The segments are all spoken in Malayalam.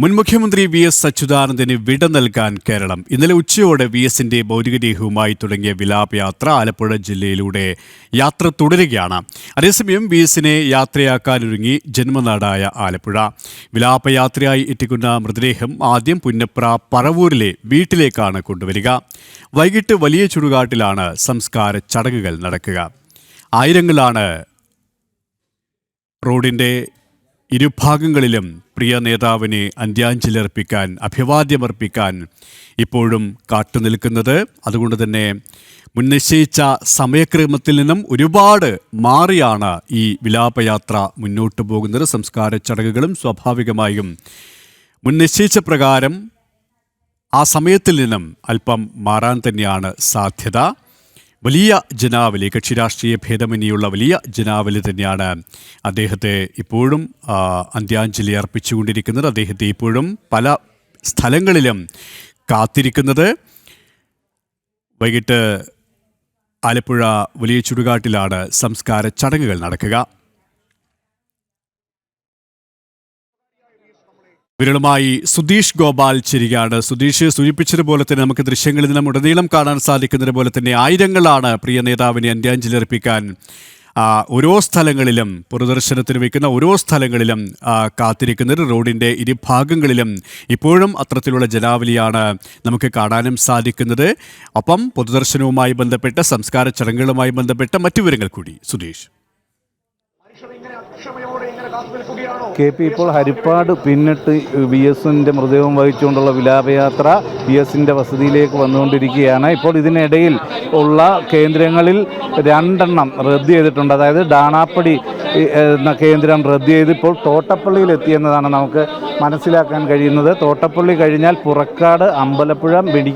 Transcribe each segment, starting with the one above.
മുൻ മുഖ്യമന്ത്രി വി എസ് അച്യുതാനന്ദന് വിട നൽകാൻ കേരളം. ഇന്നലെ ഉച്ചയോടെ വി എസിന്റെ ഭൗതികദേഹവുമായി തുടങ്ങിയ വിലാപയാത്ര ആലപ്പുഴ ജില്ലയിലൂടെ യാത്ര തുടരുകയാണ്. അതേസമയം വി എസിനെ യാത്രയാക്കാനൊരുങ്ങി ജന്മനാടായ ആലപ്പുഴ. വിലാപയാത്രയായി എത്തിക്കുന്ന മൃതദേഹം ആദ്യം പുന്നപ്ര പറവൂരിലെ വീട്ടിലേക്കാണ് കൊണ്ടുവരിക. വൈകിട്ട് വലിയ ചുടുകാട്ടിലാണ് സംസ്കാര ചടങ്ങുകൾ നടക്കുക. ആയിരങ്ങളാണ് റോഡിന്റെ ഇരുഭാഗങ്ങളിലും പ്രിയ നേതാവിനെ അന്ത്യാഞ്ജലി അർപ്പിക്കാൻ അഭിവാദ്യമർപ്പിക്കാൻ ഇപ്പോഴും കാത്തുനിൽക്കുന്നത്. അതുകൊണ്ട് തന്നെ മുൻനിശ്ചയിച്ച സമയക്രമത്തിൽ നിന്നും ഒരുപാട് മാറിയാണ് ഈ വിലാപയാത്ര മുന്നോട്ട് പോകുന്നത്. സംസ്കാര ചടങ്ങുകളും സ്വാഭാവികമായും മുൻനിശ്ചയിച്ച പ്രകാരം ആ സമയത്തിൽ നിന്നും അല്പം മാറാൻ തന്നെയാണ് സാധ്യത. വലിയ ജനാവലി കക്ഷി രാഷ്ട്രീയ ഭേദമന്യുള്ള വലിയ ജനാവലി തന്നെയാണ് അദ്ദേഹത്തെ ഇപ്പോഴും അന്ത്യാഞ്ജലി അർപ്പിച്ചുകൊണ്ടിരിക്കുന്നത്. അദ്ദേഹത്തെ ഇപ്പോഴും പല സ്ഥലങ്ങളിലും കാത്തിരിക്കുന്നത്. വൈകിട്ട് ആലപ്പുഴ വലിയ ചുടുകാട്ടിലാണ് സംസ്കാര ചടങ്ങുകൾ നടക്കുക. വിരളുമായി സുധീഷ് ഗോപാൽ ചിരികയാണ് സുധീഷ് സൂചിപ്പിച്ചതുപോലെ തന്നെ നമുക്ക് ദൃശ്യങ്ങളിൽ നിന്നും ഉടനീളം കാണാൻ സാധിക്കുന്നത് പോലെ തന്നെ ആയിരങ്ങളാണ് പ്രിയ നേതാവിനെ അന്ത്യാഞ്ജലി അർപ്പിക്കാൻ ഓരോ സ്ഥലങ്ങളിലും പൊതുദർശനത്തിന് വയ്ക്കുന്ന ഓരോ സ്ഥലങ്ങളിലും കാത്തിരിക്കുന്ന കാത്തിരിക്കുന്നത് റോഡിന്റെ ഇരുഭാഗങ്ങളിലും ഇപ്പോഴും അത്തരത്തിലുള്ള ജനാവലിയാണ് നമുക്ക് കാണാനും സാധിക്കുന്നത്. ഒപ്പം പൊതുദർശനവുമായി ബന്ധപ്പെട്ട സംസ്കാര ചടങ്ങുകളുമായി ബന്ധപ്പെട്ട മറ്റു വിവരങ്ങൾ കൂടി. സുധീഷ്. കെ പി ഇപ്പോൾ ഹരിപ്പാട് പിന്നിട്ട് വി എസിന്റെ മൃതദേഹം വഹിച്ചുകൊണ്ടുള്ള വിലാപയാത്ര വി എസിന്റെ വസതിയിലേക്ക് വന്നുകൊണ്ടിരിക്കുകയാണ്. ഇപ്പോൾ ഇതിനിടയിൽ ഉള്ള കേന്ദ്രങ്ങളിൽ രണ്ടെണ്ണം റദ്ദ് ചെയ്തിട്ടുണ്ട്. അതായത് ഡാണാപ്പടി കേന്ദ്രം റദ്ദ് ചെയ്ത് ഇപ്പോൾ തോട്ടപ്പള്ളിയിൽ എത്തിയെന്നതാണ് നമുക്ക് മനസ്സിലാക്കാൻ കഴിയുന്നത്. തോട്ടപ്പള്ളി കഴിഞ്ഞാൽ പുറക്കാട് അമ്പലപ്പുഴ മെഡി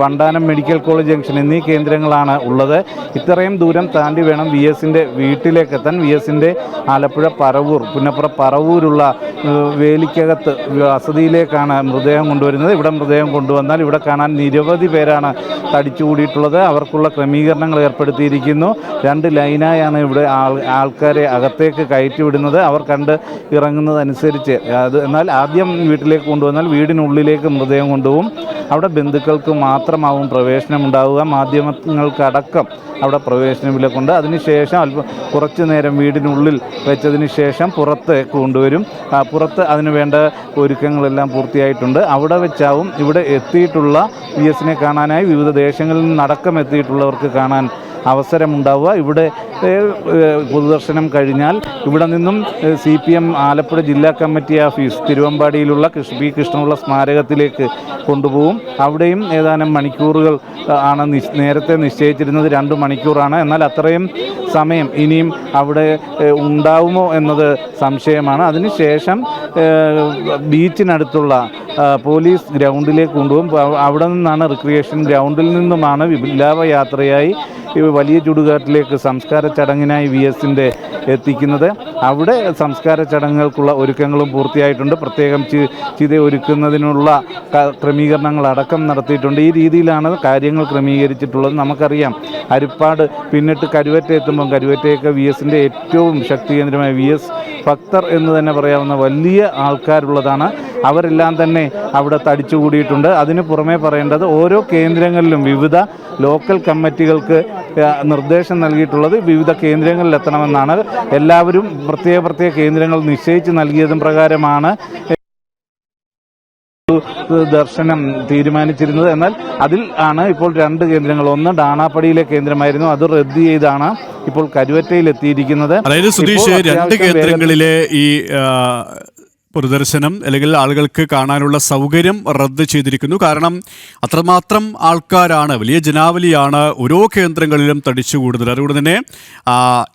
വണ്ടാനം മെഡിക്കൽ കോളേജ് ജംഗ്ഷൻ എന്നീ കേന്ദ്രങ്ങളാണ് ഉള്ളത്. ഇത്രയും ദൂരം താണ്ടി വേണം വി എസിന്റെ വീട്ടിലേക്ക് എത്താൻ വി എസിന്റെ ആലപ്പുഴ പറവൂർ പുന്നപ്പുറ പറവൂരുള്ള വേലിക്കകത്ത് വസതിയിലേക്കാണ് മൃതദേഹം കൊണ്ടുവരുന്നത്. ഇവിടെ മൃതദേഹം കൊണ്ടുവന്നാൽ ഇവിടെ കാണാൻ നിരവധി പേരാണ് തടിച്ചുകൂടിയിട്ടുള്ളത്. അവർക്കുള്ള ക്രമീകരണങ്ങൾ ഏർപ്പെടുത്തിയിരിക്കുന്നു. രണ്ട് ലൈനായാണ് ഇവിടെ ആൾ ആൾക്കാരെ അകത്തേക്ക് കയറ്റി വിടുന്നത് അവർ കണ്ട് ഇറങ്ങുന്നതനുസരിച്ച്. അത് എന്നാൽ ആദ്യം വീട്ടിലേക്ക് കൊണ്ടുവന്നാൽ വീടിനുള്ളിലേക്ക് മൃതദേഹം കൊണ്ടുപോകും. അവിടെ ബന്ധുക്കൾക്ക് മാത്രമാവും പ്രവേശനം ഉണ്ടാവുക മാധ്യമങ്ങൾക്കടക്കം അവിടെ പ്രവേശനവിലക്കുണ്ട് അതിനുശേഷം അല്പം കുറച്ച് നേരം വീടിനുള്ളിൽ വെച്ചതിന് ശേഷം പുറത്ത് കൊണ്ടുവരും. പുറത്ത് അതിന് വേണ്ട ഒരുക്കങ്ങളെല്ലാം പൂർത്തിയായിട്ടുണ്ട്. അവിടെ വെച്ചാവും ഇവിടെ എത്തിയിട്ടുള്ള വി എസിനെ കാണാനായി. വിവിധ ദേശങ്ങളിൽ നിന്നടക്കം എത്തിയിട്ടുള്ളവർക്ക് കാണാൻ അവസരമുണ്ടാവുക. ഇവിടെ പൊതുദർശനം കഴിഞ്ഞാൽ ഇവിടെ നിന്നും സി പി എം ആലപ്പുഴ ജില്ലാ കമ്മിറ്റി ഓഫീസ് തിരുവമ്പാടിയിലുള്ള കൃഷ്ണ പി കൃഷ്ണപിള്ള സ്മാരകത്തിലേക്ക് കൊണ്ടുപോകും. അവിടെയും ഏതാനും മണിക്കൂറുകൾ ആണ് നേരത്തെ നിശ്ചയിച്ചിരുന്നത് രണ്ട് മണിക്കൂറാണ്. എന്നാൽ അത്രയും സമയം ഇനിയും അവിടെ ഉണ്ടാവുമോ എന്നത് സംശയമാണ്. അതിനുശേഷം ബീച്ചിനടുത്തുള്ള പോലീസ് ഗ്രൗണ്ടിലേക്ക് കൊണ്ടുപോകും. അവിടെ നിന്നാണ് റിക്രിയേഷൻ ഗ്രൗണ്ടിൽ നിന്നുമാണ് വിലാപയാത്രയായി ഈ വലിയ ചുടുകാട്ടിലേക്ക് സംസ്കാര ചടങ്ങിനായി വി എസിന്റെ എത്തിക്കുന്നത്. അവിടെ സംസ്കാര ചടങ്ങുകൾക്കുള്ള ഒരുക്കങ്ങളും പൂർത്തിയായിട്ടുണ്ട്. പ്രത്യേകം ചിത ഒരുക്കുന്നതിനുള്ള ക്രമീകരണങ്ങൾ അടക്കം നടത്തിയിട്ടുണ്ട്. ഈ രീതിയിലാണ് കാര്യങ്ങൾ ക്രമീകരിച്ചിട്ടുള്ളത്. നമുക്കറിയാം അരിപ്പാട് പിന്നിട്ട് കരുവറ്റ എത്തുമ്പം കരുവറ്റയൊക്കെ വി എസിന്റെ ഏറ്റവും ശക്തി കേന്ദ്രമായ വി എസ് ഭക്തർ എന്ന് തന്നെ പറയാവുന്ന വലിയ ആൾക്കാരുള്ളതാണ്. അവരെല്ലാം തന്നെ അവിടെ തടിച്ചുകൂടിയിട്ടുണ്ട്. അതിന് പുറമേ പറയേണ്ടത് ഓരോ കേന്ദ്രങ്ങളിലും വിവിധ ലോക്കൽ കമ്മിറ്റികൾക്ക് നിർദ്ദേശം നൽകിയിട്ടുള്ളത് വിവിധ കേന്ദ്രങ്ങളിൽ എത്തണമെന്നാണ് എല്ലാവരും പ്രത്യേക പ്രത്യേക കേന്ദ്രങ്ങൾ നിശ്ചയിച്ച് നൽകിയതും പ്രകാരമാണ്. ദർശനം തീരുമാനിച്ചിരുന്നത്. എന്നാൽ അതിൽ ആണ് ഇപ്പോൾ രണ്ട് കേന്ദ്രങ്ങൾ. ഒന്ന് ഡാണാപ്പടിയിലെ കേന്ദ്രമായിരുന്നു. അത് റദ്ദ് ചെയ്താണ് ഇപ്പോൾ കരുവറ്റയിൽ എത്തിയിരിക്കുന്നത് അതായത് സുധീഷ് രണ്ട് കേന്ദ്രങ്ങളിലെ ഈ പൊതുദർശനം അല്ലെങ്കിൽ ആളുകൾക്ക് കാണാനുള്ള സൗകര്യം റദ്ദ് ചെയ്തിരിക്കുന്നു. കാരണം അത്രമാത്രം ആൾക്കാരാണ് വലിയ ജനാവലിയാണ് ഓരോ കേന്ദ്രങ്ങളിലും തടിച്ചു കൂടുതൽ അതുകൊണ്ട് തന്നെ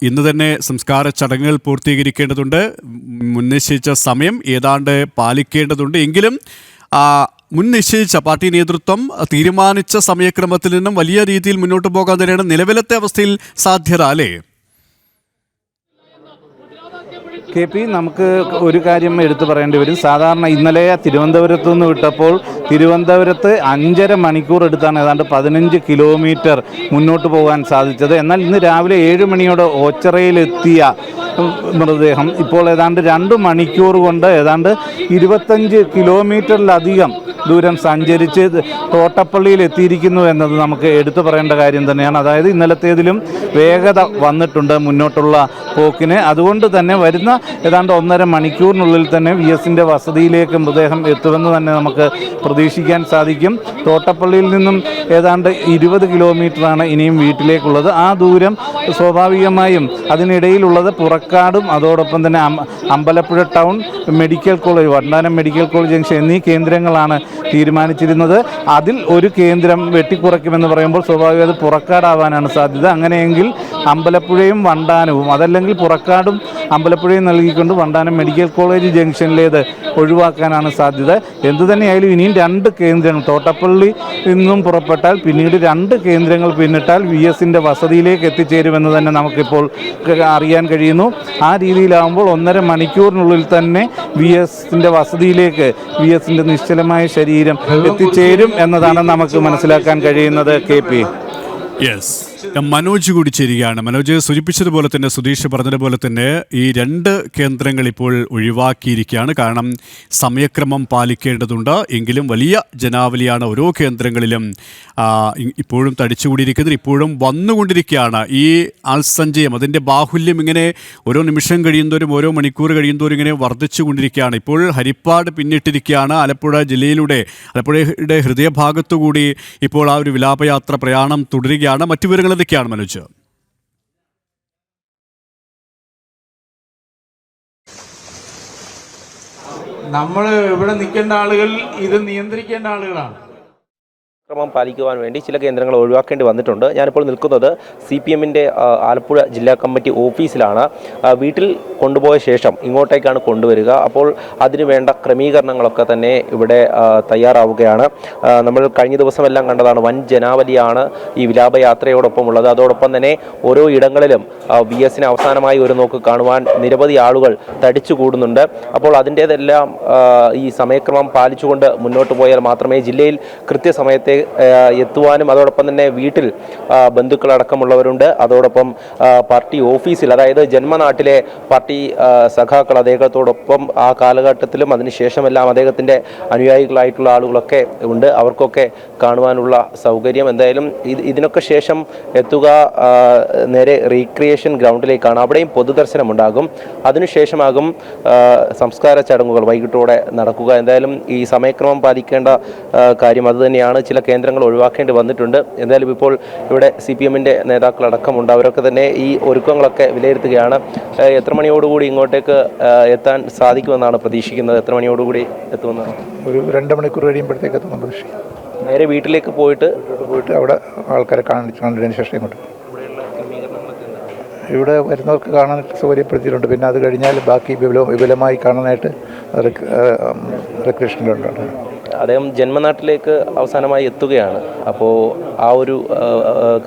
ഇന്ന് തന്നെ സംസ്കാര ചടങ്ങുകൾ പൂർത്തീകരിക്കേണ്ടതുണ്ട്. മുൻനിശ്ചയിച്ച സമയം ഏതാണ്ട് പാലിക്കേണ്ടതുണ്ട്. എങ്കിലും മുൻ നിശ്ചയിച്ച പാർട്ടി നേതൃത്വം തീരുമാനിച്ച സമയക്രമത്തിൽ നിന്നും വലിയ രീതിയിൽ മുന്നോട്ട് പോകാൻ തന്നെയാണ് നിലവിലത്തെ അവസ്ഥയിൽ സാധ്യത അല്ലേ? കെ പി നമുക്ക് ഒരു കാര്യം എടുത്തു പറയേണ്ടി വരും. സാധാരണ ഇന്നലെ തിരുവനന്തപുരത്തു നിന്ന് വിട്ടപ്പോൾ തിരുവനന്തപുരത്ത് അഞ്ചര മണിക്കൂർ എടുത്താണ് ഏതാണ്ട് പതിനഞ്ച് കിലോമീറ്റർ മുന്നോട്ട് പോകാൻ സാധിച്ചത്. എന്നാൽ ഇന്ന് രാവിലെ ഏഴ് മണിയോടെ ഓച്ചറയിലെത്തിയ മൃതദേഹം ഇപ്പോൾ ഏതാണ്ട് രണ്ട് മണിക്കൂർ കൊണ്ട് ഏതാണ്ട് ഇരുപത്തഞ്ച് കിലോമീറ്ററിലധികം ദൂരം സഞ്ചരിച്ച് തോട്ടപ്പള്ളിയിൽ എത്തിയിരിക്കുന്നു എന്നത് നമുക്ക് എടുത്തു പറയേണ്ട കാര്യം തന്നെയാണ്. അതായത് ഇന്നലത്തേതിലും വേഗത വന്നിട്ടുണ്ട് മുന്നോട്ടുള്ള പോക്കിന്. അതുകൊണ്ട് തന്നെ വരുന്ന ഏതാണ്ട് ഒന്നര മണിക്കൂറിനുള്ളിൽ തന്നെ വി എസിന്റെ വസതിയിലേക്ക് മൃതദേഹം എത്തുമെന്ന് തന്നെ നമുക്ക് പ്രതീക്ഷിക്കാൻ സാധിക്കും. തോട്ടപ്പള്ളിയിൽ നിന്നും ഏതാണ്ട് ഇരുപത് കിലോമീറ്ററാണ് ഇനിയും വീട്ടിലേക്കുള്ളത്. ആ ദൂരം സ്വാഭാവികമായും അതിനിടയിലുള്ളത് പുറക്കാടും അതോടൊപ്പം തന്നെ അമ്പ- Ambalappuzha town medical college Vandanam medical college junction എന്നീ കേന്ദ്രങ്ങളാണ് തീരുമാനിച്ചിരുന്നത്. അതിൽ ഒരു കേന്ദ്രം വെട്ടിക്കുറയ്ക്കുമെന്ന് പറയുമ്പോൾ സ്വാഭാവികം അത് പുറക്കാടാവാനാണ് സാധ്യത. അങ്ങനെയെങ്കിൽ അമ്പലപ്പുഴയും വണ്ടാനവും അതല്ലെങ്കിൽ പുറക്കാടും അമ്പലപ്പുഴയും നൽകിക്കൊണ്ട് വണ്ടാനം മെഡിക്കൽ കോളേജ് ജംഗ്ഷനിലേത് ഒഴിവാക്കാനാണ് സാധ്യത. എന്തു തന്നെയായാലും ഇനിയും രണ്ട് കേന്ദ്രങ്ങൾ തോട്ടപ്പള്ളി നിന്നും പുറപ്പെട്ടാൽ പിന്നീട് രണ്ട് കേന്ദ്രങ്ങൾ പിന്നിട്ടാൽ വി എസിന്റെ വസതിയിലേക്ക് എത്തിച്ചേരുമെന്ന് തന്നെ നമുക്കിപ്പോൾ അറിയാൻ കഴിയുന്നു. ആ രീതിയിലാകുമ്പോൾ ഒന്നര മണിക്കൂറിനുള്ളിൽ തന്നെ വി എസിന്റെ വസതിയിലേക്ക് വി എസിന്റെ നിശ്ചലമായ ശരീരം എത്തിച്ചേരും എന്നതാണ് നമുക്ക് മനസ്സിലാക്കാൻ കഴിയുന്നത് കെ പി. യെസ് മനോജ് കൂടി ചേരുകയാണ്. മനോജ് സൂചിപ്പിച്ചതുപോലെ തന്നെ സുധീഷ് പറഞ്ഞതുപോലെ തന്നെ ഈ രണ്ട് കേന്ദ്രങ്ങൾ ഇപ്പോൾ ഒഴിവാക്കിയിരിക്കുകയാണ്. കാരണം സമയക്രമം പാലിക്കേണ്ടതുണ്ട്. എങ്കിലും വലിയ ജനാവലിയാണ് ഓരോ കേന്ദ്രങ്ങളിലും ഇപ്പോഴും തടിച്ചുകൂടിയിരിക്കുന്നത്. ഇപ്പോഴും വന്നുകൊണ്ടിരിക്കുകയാണ്. ഈ ആൾസഞ്ചയം അതിന്റെ ബാഹുല്യം ഇങ്ങനെ ഓരോ നിമിഷം കഴിയുന്തോറും ഓരോ മണിക്കൂർ കഴിയുന്തോറും ഇങ്ങനെ വർദ്ധിച്ചു കൊണ്ടിരിക്കുകയാണ് ഇപ്പോൾ ഹരിപ്പാട് പിന്നിട്ടിരിക്കുകയാണ്. ആലപ്പുഴ ജില്ലയിലൂടെ ആലപ്പുഴയുടെ ഹൃദയഭാഗത്തുകൂടി ഇപ്പോൾ ആ ഒരു വിലാപയാത്ര പ്രയാണം തുടരുകയാണ്. മറ്റു വിവരങ്ങൾ എന്തൊക്കെയാണ് മനോജ്. നമ്മൾ ഇവിടെ നിൽക്കേണ്ട ആളുകൾ ഇത് നിയന്ത്രിക്കേണ്ട ആളുകളാണ്. ക്രമം പാലിക്കുവാൻ വേണ്ടി ചില കേന്ദ്രങ്ങൾ ഒഴിവാക്കേണ്ടി വന്നിട്ടുണ്ട്. ഞാനിപ്പോൾ നിൽക്കുന്നത് സി പി എമ്മിന്റെ ആലപ്പുഴ ജില്ലാ കമ്മിറ്റി ഓഫീസിലാണ്. വീട്ടിൽ കൊണ്ടുപോയ ശേഷം ഇങ്ങോട്ടേക്കാണ് കൊണ്ടുവരിക. അപ്പോൾ അതിന് വേണ്ട ക്രമീകരണങ്ങളൊക്കെ തന്നെ ഇവിടെ തയ്യാറാവുകയാണ്. നമ്മൾ കഴിഞ്ഞ ദിവസമെല്ലാം കണ്ടതാണ് വൻ ജനാവലിയാണ് ഈ വിലാപയാത്രയോടൊപ്പം ഉള്ളത് അതോടൊപ്പം തന്നെ ഓരോ ഇടങ്ങളിലും വി എസിന് അവസാനമായി ഒരു നോക്ക് കാണുവാൻ നിരവധി ആളുകൾ തടിച്ചു കൂടുന്നുണ്ട്. അപ്പോൾ അതിന്റേതെല്ലാം ഈ സമയക്രമം പാലിച്ചുകൊണ്ട് മുന്നോട്ട് പോയാൽ മാത്രമേ ജില്ലയിൽ കൃത്യസമയത്തെ എത്തുവാനും അതോടൊപ്പം തന്നെ വീട്ടിൽ ബന്ധുക്കളടക്കമുള്ളവരുണ്ട്. അതോടൊപ്പം പാർട്ടി ഓഫീസിൽ അതായത് ജന്മനാട്ടിലെ പാർട്ടി സഖാക്കൾ അദ്ദേഹത്തോടൊപ്പം ആ കാലഘട്ടത്തിലും അതിനുശേഷമെല്ലാം അദ്ദേഹത്തിന്റെ അനുയായികളായിട്ടുള്ള ആളുകളൊക്കെ ഉണ്ട്. അവർക്കൊക്കെ കാണുവാനുള്ള സൗകര്യം എന്തായാലും ഇത് ഇതിനൊക്കെ ശേഷം എത്തുക നേരെ റീക്രിയേഷൻ ഗ്രൗണ്ടിലേക്കാണ് അവിടെയും പൊതുദർശനം ഉണ്ടാകും അതിനുശേഷമാകും സംസ്കാര ചടങ്ങുകൾ വൈകിട്ടോടെ നടക്കുക. എന്തായാലും ഈ സമയക്രമം പാലിക്കേണ്ട കാര്യം അതുതന്നെയാണ് ചില കേന്ദ്രങ്ങൾ ഒഴിവാക്കേണ്ടി വന്നിട്ടുണ്ട്. എന്തായാലും ഇപ്പോൾ ഇവിടെ സി പി എമ്മിന്റെ നേതാക്കളടക്കമുണ്ട് അവരൊക്കെ തന്നെ ഈ ഒരുക്കങ്ങളൊക്കെ വിലയിരുത്തുകയാണ്. എത്ര മണിയോടുകൂടി ഇങ്ങോട്ടേക്ക് എത്താൻ സാധിക്കുമെന്നാണ് പ്രതീക്ഷിക്കുന്നത്? എത്ര മണിയോടുകൂടി എത്തുമെന്നാണ്? ഒരു രണ്ട് മണിക്കൂർ കഴിയുമ്പോഴത്തേക്ക് എത്തുമെന്ന് പ്രതീക്ഷിക്കും നേരെ വീട്ടിലേക്ക് പോയിട്ട്? പോയിട്ട് അവിടെ ആൾക്കാരെ കാണിച്ചതിന് ശേഷം ഇങ്ങോട്ട്. ഇവിടെ വരുന്നവർക്ക് കാണാൻ സൗകര്യപ്പെടുത്തിയിട്ടുണ്ട്. പിന്നെ അത് കഴിഞ്ഞാൽ ബാക്കി വിപുല വിപുലമായി കാണാനായിട്ട് റിക്രേഷനിലുണ്ട് അദ്ദേഹം ജന്മനാട്ടിലേക്ക് അവസാനമായി എത്തുകയാണ്. അപ്പോൾ ആ ഒരു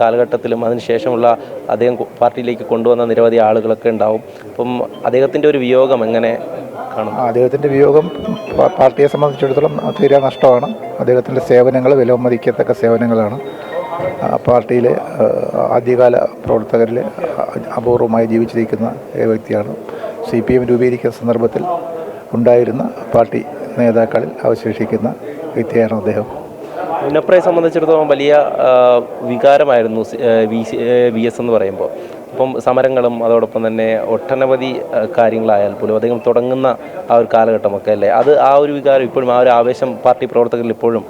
കാലഘട്ടത്തിലും അതിനുശേഷമുള്ള അദ്ദേഹം പാർട്ടിയിലേക്ക് കൊണ്ടുവന്ന നിരവധി ആളുകളൊക്കെ ഉണ്ടാവും. അപ്പം അദ്ദേഹത്തിന്റെ ഒരു വിയോഗം എങ്ങനെ കാണും? അദ്ദേഹത്തിന്റെ വിയോഗം പാർട്ടിയെ സംബന്ധിച്ചിടത്തോളം തീരെ നഷ്ടമാണ്. അദ്ദേഹത്തിന്റെ സേവനങ്ങൾ വിലമതിക്കത്തക്ക സേവനങ്ങളാണ്. പാർട്ടിയിലെ ആദ്യകാല പ്രവർത്തകരിൽ അപൂർവമായി ജീവിച്ചിരിക്കുന്ന വ്യക്തിയാണ് സി പി എം രൂപീകരിക്കുന്ന സന്ദർഭത്തിൽ ഉണ്ടായിരുന്ന പാർട്ടി നേതാക്കളിൽ അവശേഷിക്കുന്ന വ്യക്തിയാണ് അദ്ദേഹം. മുന്നപ്രയെ സംബന്ധിച്ചിടത്തോളം വലിയ വികാരമായിരുന്നു വി വി എസ് എന്ന് പറയുമ്പോൾ. ഇപ്പം സമരങ്ങളും അതോടൊപ്പം തന്നെ ഒട്ടനവധി കാര്യങ്ങളായാൽ പോലും അദ്ദേഹം തുടങ്ങുന്ന ആ ഒരു കാലഘട്ടമൊക്കെ അല്ലേ? അത് ആ ഒരു വികാരം ഇപ്പോഴും ആ ഒരു ആവേശം പാർട്ടി പ്രവർത്തകരിൽ ഇപ്പോഴും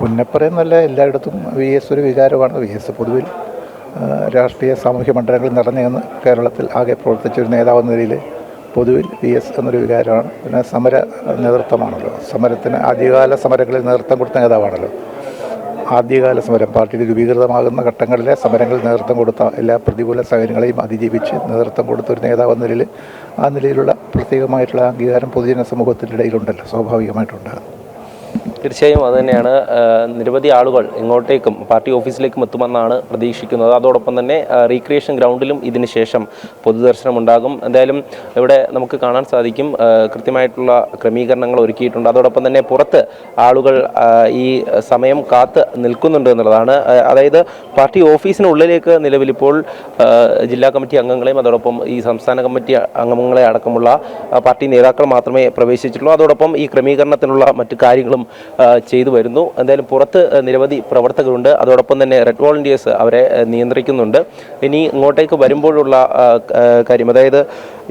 പുന്നപ്പുറയെന്നല്ല എല്ലായിടത്തും വി എസ് ഒരു വികാരമാണ്. വി എസ് പൊതുവിൽ രാഷ്ട്രീയ സാമൂഹ്യ മണ്ഡലങ്ങളിൽ നടന്നു കേരളത്തിൽ ആകെ പ്രവർത്തിച്ച ഒരു നേതാവെന്ന നിലയിൽ പൊതുവിൽ പി എസ് എന്നൊരു വികാരമാണ്. പിന്നെ സമര നേതൃത്വമാണല്ലോ. സമരത്തിന് ആദ്യകാല സമരങ്ങളിൽ നേതൃത്വം കൊടുത്ത നേതാവാണല്ലോ. ആദ്യകാല സമരം. പാർട്ടി രൂപീകൃതമാകുന്ന ഘട്ടങ്ങളിലെ സമരങ്ങളിൽ നേതൃത്വം കൊടുത്ത എല്ലാ പ്രതികൂല സാഹചര്യങ്ങളെയും അതിജീവിച്ച് നേതൃത്വം കൊടുത്ത ഒരു നേതാവെന്ന നിലയിൽ ആ നിലയിലുള്ള പ്രത്യേകമായിട്ടുള്ള അംഗീകാരം പൊതുജന സമൂഹത്തിന്റെ ഇടയിലുണ്ടല്ലോ സ്വാഭാവികമായിട്ടുണ്ട് തീർച്ചയായും അതുതന്നെയാണ് തന്നെയാണ് നിരവധി ആളുകൾ ഇങ്ങോട്ടേക്കും പാർട്ടി ഓഫീസിലേക്കും എത്തുമെന്നാണ് പ്രതീക്ഷിക്കുന്നത്. അതോടൊപ്പം തന്നെ റീക്രിയേഷൻ ഗ്രൗണ്ടിലും ഇതിന് ശേഷം പൊതുദർശനം ഉണ്ടാകും. എന്തായാലും ഇവിടെ നമുക്ക് കാണാൻ സാധിക്കും കൃത്യമായിട്ടുള്ള ക്രമീകരണങ്ങൾ ഒരുക്കിയിട്ടുണ്ട്. അതോടൊപ്പം തന്നെ പുറത്ത് ആളുകൾ ഈ സമയം കാത്ത് നിൽക്കുന്നുണ്ട് എന്നുള്ളതാണ്. അതായത് പാർട്ടി ഓഫീസിനുള്ളിലേക്ക് നിലവിലിപ്പോൾ ജില്ലാ കമ്മിറ്റി അംഗങ്ങളെയും അതോടൊപ്പം ഈ സംസ്ഥാന കമ്മിറ്റി അംഗങ്ങളെ അടക്കമുള്ള പാർട്ടി നേതാക്കൾ മാത്രമേ പ്രവേശിച്ചിട്ടുള്ളൂ. അതോടൊപ്പം ഈ ക്രമീകരണത്തിനുള്ള മറ്റു കാര്യങ്ങളും ചെയ്തു വരുന്നു. എന്തായാലും പുറത്ത് നിരവധി പ്രവർത്തകരുണ്ട്. അതോടൊപ്പം തന്നെ റെഡ് വോളണ്ടിയേഴ്സ് അവരെ നിയന്ത്രിക്കുന്നുണ്ട്. ഇനി ഇങ്ങോട്ടേക്ക് വരുമ്പോഴുള്ള കാര്യം അതായത്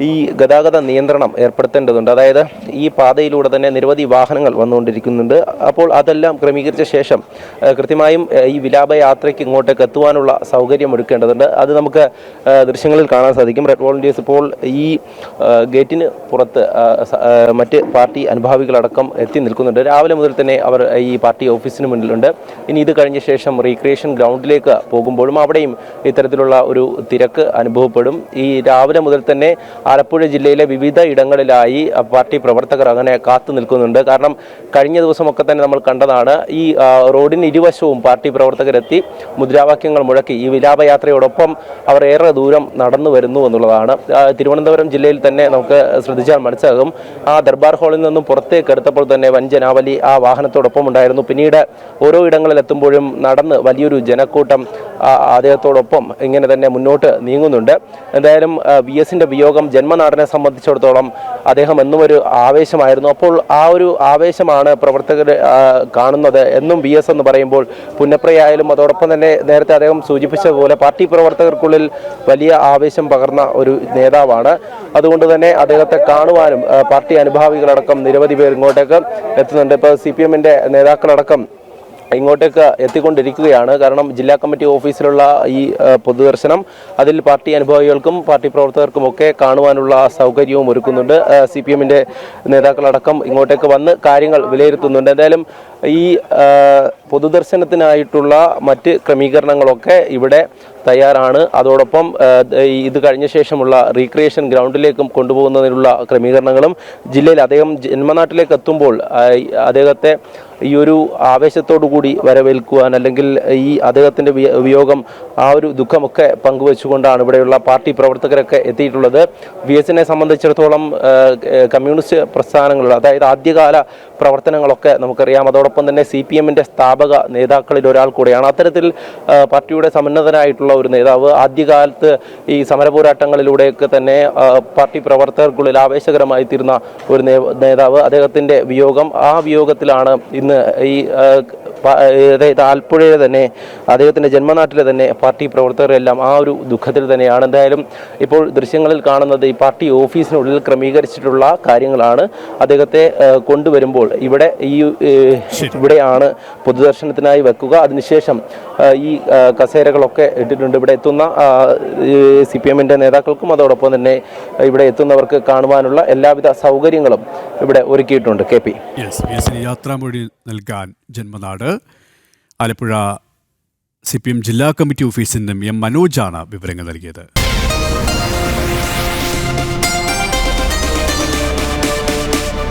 ഈ ഗതാഗത നിയന്ത്രണം ഏർപ്പെടുത്തേണ്ടതുണ്ട്. അതായത് ഈ പാതയിലൂടെ തന്നെ നിരവധി വാഹനങ്ങൾ വന്നുകൊണ്ടിരിക്കുന്നുണ്ട്. അപ്പോൾ അതെല്ലാം ക്രമീകരിച്ച ശേഷം കൃത്യമായും ഈ വിലാപയാത്രയ്ക്ക് ഇങ്ങോട്ടേക്ക് എത്തുവാനുള്ള സൗകര്യം ഒരുക്കേണ്ടതുണ്ട്. അത് നമുക്ക് ദൃശ്യങ്ങളിൽ കാണാൻ സാധിക്കും. റെഡ് വോളണ്ടിയേഴ്സ് ഇപ്പോൾ ഈ ഗേറ്റിന് പുറത്ത് മറ്റ് പാർട്ടി അനുഭാവികളടക്കം എത്തി നിൽക്കുന്നുണ്ട്. രാവിലെ മുതൽ തന്നെ അവർ ഈ പാർട്ടി ഓഫീസിന് മുന്നിലുണ്ട്. ഇനി ഇത് കഴിഞ്ഞ ശേഷം റീക്രിയേഷൻ ഗ്രൗണ്ടിലേക്ക് പോകുമ്പോഴും അവിടെയും ഇത്തരത്തിലുള്ള ഒരു തിരക്ക് അനുഭവപ്പെടും. ഈ രാവിലെ മുതൽ തന്നെ ആലപ്പുഴ ജില്ലയിലെ വിവിധ ഇടങ്ങളിലായി പാർട്ടി പ്രവർത്തകർ അങ്ങനെ കാത്തു നിൽക്കുന്നുണ്ട്. കാരണം കഴിഞ്ഞ ദിവസമൊക്കെ തന്നെ നമ്മൾ കണ്ടതാണ് ഈ റോഡിന് ഇരുവശവും പാർട്ടി പ്രവർത്തകരെത്തി മുദ്രാവാക്യങ്ങൾ മുഴക്കി. ഈ വിലാപയാത്രയോടൊപ്പം അവർ ഏറെ ദൂരം നടന്നു വരുന്നു എന്നുള്ളതാണ്. തിരുവനന്തപുരം ജില്ലയിൽ തന്നെ നമുക്ക് ശ്രദ്ധിച്ചാൽ മനസ്സിലാകും. ആ ദർബാർ ഹാളിൽ നിന്നും പുറത്തേക്ക് എടുത്തപ്പോൾ തന്നെ വൻ ജനാവലി ആ വാഹനത്തോടൊപ്പം ഉണ്ടായിരുന്നു. പിന്നീട് ഓരോ ഇടങ്ങളിലെത്തുമ്പോഴും നടന്ന് വലിയൊരു ജനക്കൂട്ടം അദ്ദേഹത്തോടൊപ്പം ഇങ്ങനെ തന്നെ മുന്നോട്ട് നീങ്ങുന്നുണ്ട്. എന്തായാലും വി എസിന്റെ വിയോഗം ജന്മനാടിനെ സംബന്ധിച്ചിടത്തോളം അദ്ദേഹം എന്നും ഒരു ആവേശമായിരുന്നു. അപ്പോൾ ആ ഒരു ആവേശമാണ് പ്രവർത്തകർ കാണുന്നത് എന്നും വി എസ് എന്ന് പറയുമ്പോൾ പുന്നപ്രയായാലും അതോടൊപ്പം തന്നെ നേരത്തെ അദ്ദേഹം സൂചിപ്പിച്ച പോലെ പാർട്ടി പ്രവർത്തകർക്കുള്ളിൽ വലിയ ആവേശം പകർന്ന ഒരു നേതാവാണ്. അതുകൊണ്ട് തന്നെ അദ്ദേഹത്തെ കാണുവാനും പാർട്ടി അനുഭാവികളടക്കം നിരവധി പേർ ഇങ്ങോട്ടേക്ക് എത്തുന്നുണ്ട്. ഇപ്പോൾ സി പി എമ്മിന്റെ നേതാക്കളടക്കം ഇങ്ങോട്ടേക്ക് എത്തിക്കൊണ്ടിരിക്കുകയാണ്. കാരണം ജില്ലാ കമ്മിറ്റി ഓഫീസിലുള്ള ഈ പൊതുദർശനം അതിൽ പാർട്ടി അനുഭവികൾക്കും പാർട്ടി പ്രവർത്തകർക്കും ഒക്കെ കാണുവാനുള്ള സൗകര്യവും ഒരുക്കുന്നുണ്ട്. സി പി എമ്മിന്റെ നേതാക്കളടക്കം ഇങ്ങോട്ടേക്ക് വന്ന് കാര്യങ്ങൾ വിലയിരുത്തുന്നുണ്ട്. എന്തായാലും ഈ പൊതുദർശനത്തിനായിട്ടുള്ള മറ്റ് ക്രമീകരണങ്ങളൊക്കെ ഇവിടെ തയ്യാറാണ്. അതോടൊപ്പം ഇത് കഴിഞ്ഞ ശേഷമുള്ള റീക്രിയേഷൻ ഗ്രൗണ്ടിലേക്കും കൊണ്ടുപോകുന്നതിനുള്ള ക്രമീകരണങ്ങളും ജില്ലയിൽ അദ്ദേഹം ജന്മനാട്ടിലേക്ക് എത്തുമ്പോൾ അദ്ദേഹത്തെ ഈ ഒരു കൂടി വരവേൽക്കുവാൻ അല്ലെങ്കിൽ ഈ അദ്ദേഹത്തിന്റെ വിയ- വിയോഗം ആ ഒരു ദുഃഖമൊക്കെ പങ്കുവെച്ചുകൊണ്ടാണ് ഇവിടെയുള്ള പാർട്ടി പ്രവർത്തകരൊക്കെ എത്തിയിട്ടുള്ളത്. വി എസിനെ സംബന്ധിച്ചിടത്തോളം കമ്മ്യൂണിസ്റ്റ് പ്രസ്ഥാനങ്ങൾ അതായത് ആദ്യകാല പ്രവർത്തനങ്ങളൊക്കെ നമുക്കറിയാം. അതോടൊപ്പം തന്നെ സി പി എമ്മിന്റെ സ്ഥാപക നേതാക്കളിൽ ഒരാൾ കൂടെയാണ്. അത്തരത്തിൽ പാർട്ടിയുടെ സമന്നതനായിട്ടുള്ള ഒരു നേതാവ് ആദ്യകാലത്ത് ഈ സമരപോരാട്ടങ്ങളിലൂടെയൊക്കെ തന്നെ പാർട്ടി പ്രവർത്തകർക്കുള്ളിൽ ആവേശകരമായി തീർന്ന ഒരു നേതാവ് അദ്ദേഹത്തിന്റെ വിയോഗം. ആ വിയോഗത്തിലാണ് ഇന്ന് ഈ ആലപ്പുഴയിലെ തന്നെ അദ്ദേഹത്തിന്റെ ജന്മനാട്ടിലെ തന്നെ പാർട്ടി പ്രവർത്തകരെല്ലാം ആ ഒരു ദുഃഖത്തിൽ തന്നെയാണ്. എന്തായാലും ഇപ്പോൾ ദൃശ്യങ്ങളിൽ കാണുന്നത് ഈ പാർട്ടി ഓഫീസിനുള്ളിൽ ക്രമീകരിച്ചിട്ടുള്ള കാര്യങ്ങളാണ്. അദ്ദേഹത്തെ കൊണ്ടുവരുമ്പോൾ ഇവിടെ ഈ ഇവിടെയാണ് പൊതുദർശനത്തിനായി വെക്കുക. അതിനുശേഷം ഈ കസേരകളൊക്കെ ഇട്ടിട്ടുണ്ട്. ഇവിടെ എത്തുന്ന സി പി എമ്മിന്റെ നേതാക്കൾക്കും അതോടൊപ്പം തന്നെ ഇവിടെ എത്തുന്നവർക്ക് കാണുവാനുള്ള എല്ലാവിധ സൗകര്യങ്ങളും ഇവിടെ ഒരുക്കിയിട്ടുണ്ട് കെ പി. യാത്രാമൊഴി നൽകാൻ ജന്മനാട്. ആലപ്പുഴ സി പി എം ജില്ലാ കമ്മിറ്റി ഓഫീസിൽ നിന്നും എം മനോജാണ് വിവരങ്ങൾ നൽകിയത്.